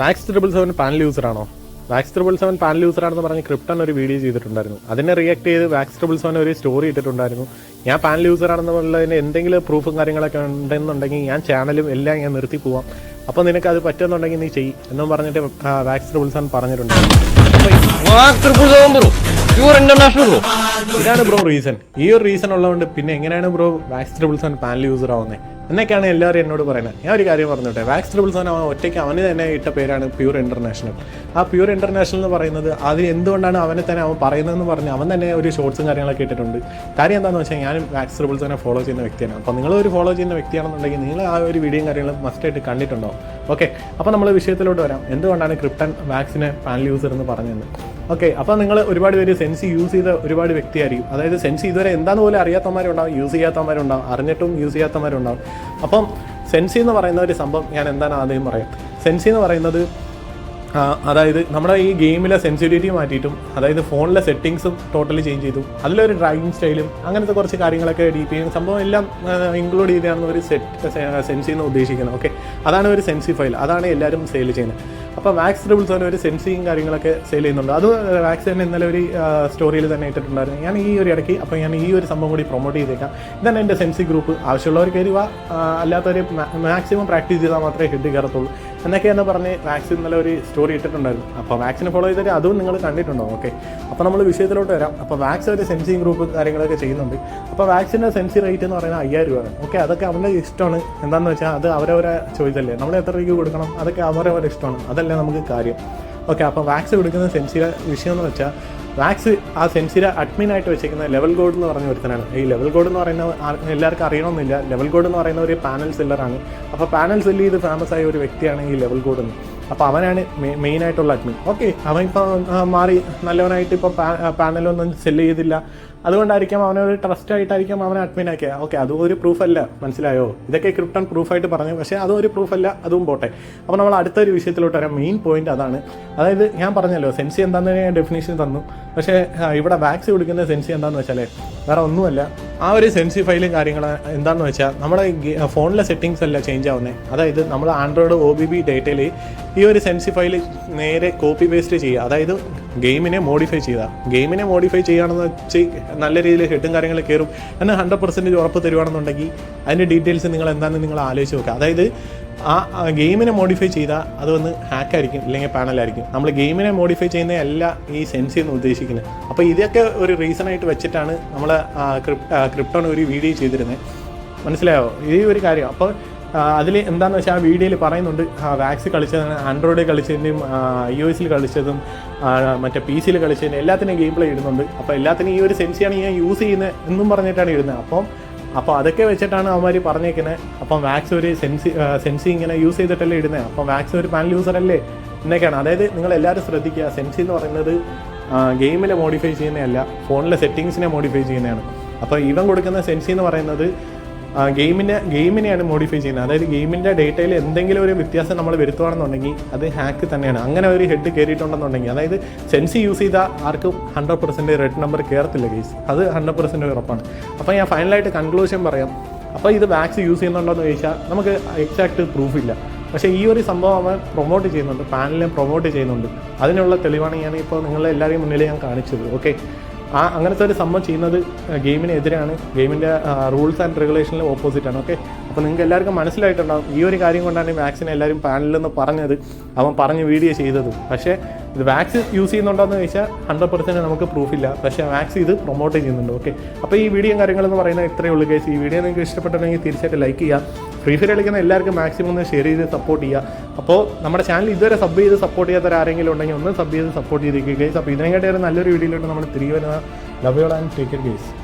Wax triple seven panel യൂസറാണോ Vax triple seven panel യൂസറാണെന്ന് പറഞ്ഞ് ക്രിപ്റ്റൺ ഒരു വീഡിയോ ചെയ്തിട്ടുണ്ടായിരുന്നു. അതിനെ റിയാക്ട് ചെയ്ത് വാക്സ് ട്രിപ്പിൾ സെവൻ ഒരു സ്റ്റോറി ഇട്ടിട്ടുണ്ടായിരുന്നു. ഞാൻ പാനൽ യൂസറാണെന്നുള്ളതിന് എന്തെങ്കിലും പ്രൂഫും കാര്യങ്ങളൊക്കെ ഉണ്ടെന്നുണ്ടെങ്കിൽ ഞാൻ ചാനലും എല്ലാം ഞാൻ നിർത്തി പോവാം. അപ്പോൾ നിനക്ക് അത് പറ്റുന്നുണ്ടെങ്കിൽ നീ ചെയ്യ് എന്നും പറഞ്ഞിട്ട് വാക്സ് ട്രിപ്പിൾ സെവൻ പറഞ്ഞിട്ടുണ്ട്. പ്യൂർ ഇന്റർനാഷണൽ ബ്രോ ഇതാണ് ബ്രോ റീസൺ ഈ ഒരു റീസൺ ഉള്ളതുകൊണ്ട് പിന്നെ എങ്ങനെയാണ് bro Vax triples panel user ആവുന്നത് എന്നൊക്കെയാണ് എല്ലാവരും എന്നോട് പറയുന്നത്. ഞാൻ ഒരു കാര്യം പറഞ്ഞോട്ടെ. വാക്സ് ട്രിബിൾസ് ഒറ്റയ്ക്ക് അവന് തന്നെ ഇട്ട പേരാണ് പ്യൂർ ഇന്റർനാഷണൽ ആ പ്യൂർ ഇന്റർനാഷണൽ എന്ന് പറയുന്നത് അത് എന്തുകൊണ്ടാണ് അവനെ തന്നെ അവൻ പറയുന്നതെന്ന് പറഞ്ഞ് അവൻ തന്നെ ഒരു ഷോർട്സും കാര്യങ്ങളൊക്കെ ഇട്ടിട്ടുണ്ട്. കാര്യം എന്താണെന്ന് വെച്ചാൽ ഞാൻ വാക്സ് ട്രിബിൾസ് തന്നെ ഫോളോ ചെയ്യുന്ന വ്യക്തിയാണ്. അപ്പോൾ നിങ്ങൾ ഒരു ഫോളോ ചെയ്യുന്ന വ്യക്തിയാണെന്നുണ്ടെങ്കിൽ നിങ്ങൾ ആ ഒരു വീഡിയോയും കാര്യങ്ങളും മസ്റ്റായിട്ട് കണ്ടിട്ടുണ്ടോ ഓക്കെ അപ്പോൾ നമ്മൾ വിഷയത്തിലോട്ട് വരാം. എന്തുകൊണ്ടാണ് ക്രിപ്റ്റൻ വാക്സിനെ പാനൽ യൂസർ എന്ന് പറഞ്ഞത് ഓക്കെ അപ്പോൾ നിങ്ങൾ ഒരുപാട് പേര് സെൻസ് യൂസ് ചെയ്ത ഒരുപാട് വ്യക്തിയായിരിക്കും. അതായത് സെൻസി ഇതുവരെ എന്താണെന്ന് പോലും അറിയാത്തവന്മാരുണ്ടാവും യൂസ് ചെയ്യാത്തവന്മാരുണ്ടാവും അറിഞ്ഞിട്ടും യൂസ് ചെയ്യാത്തവന്മാരുണ്ടാവും. അപ്പം സെൻസി എന്ന് പറയുന്ന ഒരു സംഭവം ഞാൻ എന്താണ് ആദ്യം പറയാം? സെൻസി എന്ന് പറയുന്നത് അതായത് നമ്മുടെ ഈ ഗെയിമിലെ സെൻസിറ്റിവിറ്റി മാറ്റിയിട്ടും അതായത് ഫോണിലെ സെറ്റിങ്സും ടോട്ടലി ചേഞ്ച് ചെയ്തു അതിലൊരു ഡ്രൈവിംഗ് സ്റ്റൈലും അങ്ങനത്തെ കുറച്ച് കാര്യങ്ങളൊക്കെ എഡിറ്റ് ചെയ്യുന്ന സംഭവം എല്ലാം ഇൻക്ലൂഡ് ചെയ്താണ് ഒരു സെറ്റ് സെൻസി എന്ന് ഉദ്ദേശിക്കുന്നത്. ഓക്കെ അതാണ് ഒരു സെൻസി ഫയൽ അതാണ് എല്ലാവരും സെയിൽ ചെയ്യുന്നത്. അപ്പോൾ വാക്സ് ട്രിബിൾസ് തന്നെ ഒരു സെൻസിങ് കാര്യങ്ങളൊക്കെ സെയിൽ ചെയ്യുന്നുണ്ട്. അത് വാക്സ് തന്നെ ഇന്നലെ ഒരു സ്റ്റോറിയിൽ തന്നെ ഇട്ടിട്ടുണ്ടായിരുന്നു. ഞാൻ ഈ ഒരു ഇടയ്ക്ക് അപ്പോൾ ഞാൻ ഈ ഒരു സംഭവം കൂടി പ്രൊമോട്ട് ചെയ്തേക്കാം. ഇതാണ് എന്റെ സെൻസി ഗ്രൂപ്പ് ആവശ്യമുള്ളവർ കയറി വാ. അല്ലാത്തവർ മാക്സിമം പ്രാക്ടീസ് ചെയ്താൽ മാത്രമേ ഹെഡ് കയറത്തുള്ളൂ. എന്ന് പറഞ്ഞ് വാക്സിൻ ഇന്നലെ ഒരു സ്റ്റോറി ഇട്ടിട്ടുണ്ടായിരുന്നു. അപ്പോൾ വാക്സിനെ ഫോളോ ചെയ്തിട്ട് അതും നിങ്ങൾ കണ്ടിട്ടുണ്ടോ? ഓക്കെ അപ്പോൾ നമ്മൾ വിഷയത്തിലോട്ട് വരാം. അപ്പോൾ വാക്സ് ഒരു സെൻസിങ് ഗ്രൂപ്പ് കാര്യങ്ങളൊക്കെ ചെയ്യുന്നുണ്ട്. അപ്പോൾ വാക്സിന്റെ സെൻസി റേറ്റ് എന്ന് പറയുന്നത് അയ്യായിരം രൂപയാണ് ഓക്കെ അതൊക്കെ അവരുടെ ഇഷ്ടമാണ്. എന്താണെന്ന് വെച്ചാൽ അത് അവരവരെ ചോദിച്ചല്ലേ നമ്മൾ എത്ര രൂപ കൊടുക്കണം? അതൊക്കെ അവരവരെ ഇഷ്ടമാണ്. അതല്ലേ നമുക്ക് കാര്യം? ഓക്കെ അപ്പോൾ വാക്സ് കൊടുക്കുന്ന സെൻസിര വിഷയം എന്ന് വെച്ചാൽ വാക്സ് ആ സെൻസിര അഡ്മിൻ ആയിട്ട് വെച്ചിരിക്കുന്ന ലെവൽ ഗോഡ് എന്ന് പറഞ്ഞ ഒരുത്തനാണ്. ഈ ലെവൽ ഗോഡ് എന്ന് പറയുന്ന എല്ലാവർക്കും അറിയണമെന്നില്ല. ലെവൽ ഗോഡ് എന്ന് പറയുന്ന ഒരു പാനൽ സെല്ലറാണ്. അപ്പോൾ പാനൽ സെല്ല് ചെയ്ത് ഫേമസ് ആയ ഒരു വ്യക്തിയാണ് ഈ ലെവൽ ഗോഡ് എന്ന്. അപ്പോൾ അവനാണ് മെയിൻ ആയിട്ടുള്ള അഡ്മിൻ. ഓക്കെ അവൻ ഇപ്പോൾ മാറി. നല്ലവനായിട്ട് ഇപ്പോൾ പാനലൊന്നും സെല്ല് ചെയ്തില്ല. അതുകൊണ്ടായിരിക്കാം അവനൊരു ട്രസ്റ്റ് ആയിട്ടായിരിക്കാം അവനെ അഡ്മിൻ ആക്കിയത് ഓക്കെ അതും ഒരു പ്രൂഫല്ല മനസ്സിലായോ? ഇതൊക്കെ ക്രിപ്റ്റൺ പ്രൂഫായിട്ട് പറഞ്ഞു. പക്ഷേ അതും ഒരു പ്രൂഫല്ല അതും പോട്ടെ. അപ്പോൾ നമ്മൾ അടുത്തൊരു വിഷയത്തിലോട്ട് വരാം. മെയിൻ പോയിന്റ് അതാണ്. അതായത് ഞാൻ പറഞ്ഞല്ലോ സെൻസി എന്താണെന്ന് ഞാൻ ഡെഫിനേഷൻ തന്നു. പക്ഷേ ഇവിടെ വാക്സ് കൊടുക്കുന്ന സെൻസി എന്താണെന്ന് വെച്ചാലേ വേറെ ഒന്നുമല്ല. ആ ഒരു സെൻസി ഫയലും കാര്യങ്ങൾ എന്താണെന്ന് വെച്ചാൽ നമ്മുടെ ഫോണിലെ സെറ്റിങ്സ് അല്ല ചേഞ്ച് ആവുന്നത് അതായത് നമ്മൾ ആൻഡ്രോയിഡ് ഒ ബി ബി ഡേറ്റയിൽ ഈ ഒരു സെൻസി ഫൈൽ നേരെ കോപ്പി പേസ്റ്റ് ചെയ്യുക. അതായത് ഗെയിമിനെ മോഡിഫൈ ചെയ്യുക. ഗെയിമിനെ മോഡിഫൈ ചെയ്യുകയാണെന്ന് വെച്ച് നല്ല രീതിയിൽ ഹെഡും കാര്യങ്ങൾ കയറും. എന്നാൽ ഹൺഡ്രഡ് പെർസെന്റേജ് ഉറപ്പ് തരുവാണെന്നുണ്ടെങ്കിൽ അതിന്റെ ഡീറ്റെയിൽസ് നിങ്ങൾ എന്താണെന്ന് നിങ്ങൾ ആലോചിച്ച് നോക്കുക. അതായത് ആ ഗെയിമിനെ മോഡിഫൈ ചെയ്താൽ അതൊന്ന് ഹാക്കായിരിക്കും ഇല്ലെങ്കിൽ പാനലായിരിക്കും നമ്മൾ ഗെയിമിനെ മോഡിഫൈ ചെയ്യുന്നതല്ല ഈ സെൻസി എന്ന് ഉദ്ദേശിക്കുന്നത്. അപ്പോൾ ഇതൊക്കെ ഒരു റീസൺ ആയിട്ട് വെച്ചിട്ടാണ് നമ്മൾ ക്രിപ്റ്റോൺ ഒരു വീഡിയോ ചെയ്തിരുന്നത് മനസ്സിലായോ? ഈ ഒരു കാര്യം. അപ്പോൾ അതിൽ എന്താണെന്ന് വെച്ചാൽ ആ വീഡിയോയിൽ പറയുന്നുണ്ട് വാക്സ് കളിച്ചതാണ് ആൻഡ്രോയിഡ് കളിച്ചതിന്റെയും ഒ എസിൽ കളിച്ചതും മറ്റേ പി സിയിൽ കളിച്ചതിന്റെ എല്ലാത്തിനും ഗെയിം പ്ലേ ഇടുന്നുണ്ട്. അപ്പോൾ എല്ലാത്തിനും ഈ ഒരു സെൻസിയാണ് ഞാൻ യൂസ് ചെയ്യുന്നത് എന്നും പറഞ്ഞിട്ടാണ് ഇടുന്നത്. അപ്പം അപ്പോൾ അതൊക്കെ വെച്ചിട്ടാണ് അവന്മാർ പറഞ്ഞേക്കുന്നത് അപ്പം വാക്സ് ഒരു സെൻസി സെൻസി ഇങ്ങനെ യൂസ് ചെയ്തിട്ടല്ലേ ഇടുന്നത് അപ്പം വാക്സ് ഒരു പാനൽ യൂസർ അല്ലേ എന്നൊക്കെയാണ്. അതായത് നിങ്ങൾ എല്ലാവരും ശ്രദ്ധിക്കുക. സെൻസി എന്ന് പറയുന്നത് ഗെയിമിനെ മോഡിഫൈ ചെയ്യുന്നതല്ല ഫോണിലെ സെറ്റിങ്സിനെ മോഡിഫൈ ചെയ്യുന്നതാണ്. അപ്പോൾ ഇവൻ കൊടുക്കുന്ന സെൻസി എന്ന് പറയുന്നത് ഗെയിമിനെ ഗെയിമിനെയാണ് മോഡിഫൈ ചെയ്യുന്നത്. അതായത് ഗെയിമിന്റെ ഡേറ്റയിൽ എന്തെങ്കിലും ഒരു വ്യത്യാസം നമ്മൾ വരുത്തുകയാണെന്നുണ്ടെങ്കിൽ അത് ഹാക്ക് തന്നെയാണ്. അങ്ങനെ ഒരു ഹെഡ് കയറിയിട്ടുണ്ടെന്നുണ്ടെങ്കിൽ അതായത് സെൻസി യൂസ് ചെയ്ത ആർക്കും ഹൺഡ്രഡ് പെർസെന്റ് റെഡ് നമ്പർ കയറത്തില്ല കേസ് അത് ഹൺഡ്രഡ് പെർസെന്റ് ഉറപ്പാണ്. അപ്പോൾ ഞാൻ ഫൈനലായിട്ട് കൺക്ലൂഷൻ പറയാം. അപ്പോൾ ഇത് വാക്സ് യൂസ് ചെയ്യുന്നുണ്ടോ എന്ന് ചോദിച്ചാൽ നമുക്ക് എക്സാക്ട് പ്രൂഫ് ഇല്ല. പക്ഷേ ഈ ഒരു സംഭവം അവൻ പ്രൊമോട്ട് ചെയ്യുന്നുണ്ട് പാനലിനെ പ്രൊമോട്ട് ചെയ്യുന്നുണ്ട്. അതിനുള്ള തെളിവാണ് ഞാൻ ഇപ്പോൾ നിങ്ങളെ എല്ലാവരെയും മുന്നിൽ ഞാൻ കാണിച്ചത് ഓക്കെ ആ അങ്ങനത്തെ ഒരു സംഭവം ചെയ്യുന്നത് ഗെയിമിനെതിരാണ്. ഗെയിമിന്റെ റൂൾസ് ആൻഡ് റെഗുലേഷനിൽ ഓപ്പോസിറ്റ് ആണ് ഓക്കെ അപ്പോൾ നിങ്ങൾക്ക് എല്ലാവർക്കും മനസ്സിലായിട്ടുണ്ടാവും ഈ ഒരു കാര്യം കൊണ്ടാണ് മാക്സിനെ എല്ലാവരും പാനലിൽ നിന്ന് പറഞ്ഞത് അവൻ പറഞ്ഞ് വീഡിയോ ചെയ്തത്. പക്ഷേ ഇത് വാക്സ് യൂസ് ചെയ്യുന്നുണ്ടോയെന്ന് ചോദിച്ചാൽ ഹൺഡ്രഡ് പെർസെന്റ് നമുക്ക് പ്രൂഫ് ഇല്ല. പക്ഷേ വാക്സ് ഇത് പ്രൊമോട്ട് ചെയ്യുന്നുണ്ട്. ഓക്കെ അപ്പോൾ ഈ വീഡിയോ കാര്യങ്ങളെന്ന് പറയുന്നത് ഇത്രയേ ഉള്ളൂ കേസ് ഈ വീഡിയോ നിങ്ങൾക്ക് ഇഷ്ടപ്പെട്ടിട്ടുണ്ടെങ്കിൽ തീർച്ചയായിട്ടും ലൈക്ക് ചെയ്യുക. ഫ്രീ ഫയർ കളിക്കുന്ന എല്ലാവർക്കും മാക്സിമം ഒന്ന് ഷെയർ ചെയ്ത് സപ്പോർട്ട് ചെയ്യുക. അപ്പോൾ നമ്മുടെ ചാനൽ ഇതുവരെ സബ് ചെയ്ത് സപ്പോർട്ട് ചെയ്യാത്ത ആരെങ്കിലും ഉണ്ടെങ്കിൽ ഒന്ന് സബ് ചെയ്ത് സപ്പോർട്ട് ചെയ്തിരിക്കുക കേസ് അപ്പോൾ ഇതിനെക്കാട്ടി ഒരു നല്ലൊരു വീഡിയോയിലോട്ട് നമ്മൾ തിരികെ വരുന്ന love y'all and take care guys